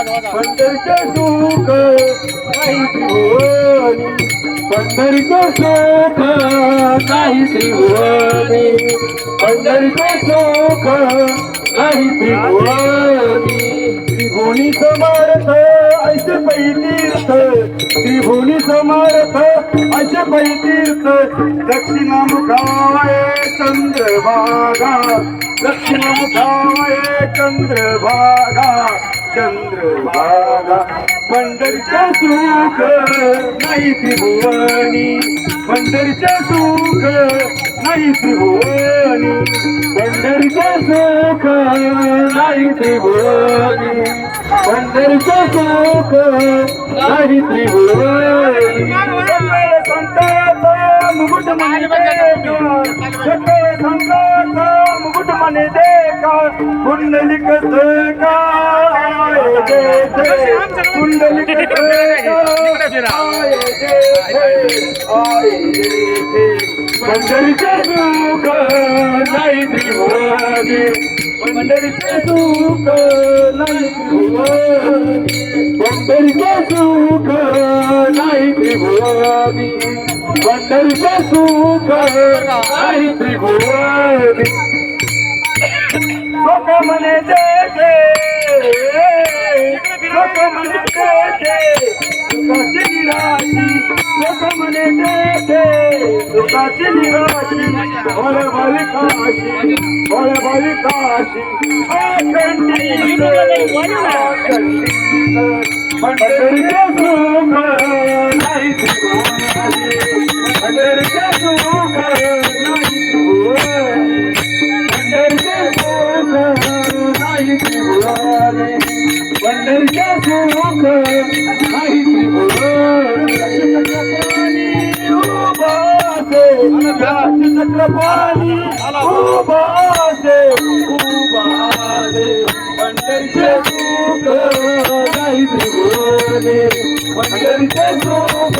पंढरचे सुख काही त्रिभुवनी पंढरीचे सुख काही त्रिभुवनी पंढरीचे सुख काही त्रिभुवनी. त्रिभुवनी समर्थ असे पैतीर्थ त्रिभुवनी समर्थ ऐसे दक्षिणामुखाय चंद्रभागा दक्षिणामुखाय चंद्रभागा चंद्रभागा पंढरीचे सुख नाही त्रिभुवनी पंढरच्या सुख नाही त्रिभुवनी पंढरच्या सुख नाही त्रिभुवनी पंढरच्या सुख नाही त्रिभुवनी सकळ संताचा मुकुट मने देखा सकळ संताचा मुकुट मने का? कुंडलिक कुंडलिक पंढरीचे सुख नाही त्रिभुवनी पंढरीचे सुख नाही त्रिभुवनी पंढरीचे सुख नाही त्रिभुवनी पंढरीचे सुख नाही त्रिभुवनी লোক মনে দেখে লোক দেখে দুকাচিনি রাশি লোক দেখে দুকাচিনি রাশি বলে বলি কাশি বলে বলি কাশি আখন্ডি আখন্ডি মন্ডরি কে সুখ चक्रपाणी उभासे उभासे पंढरीचे सुख काही त्रिभुवने पंढरीचे सुख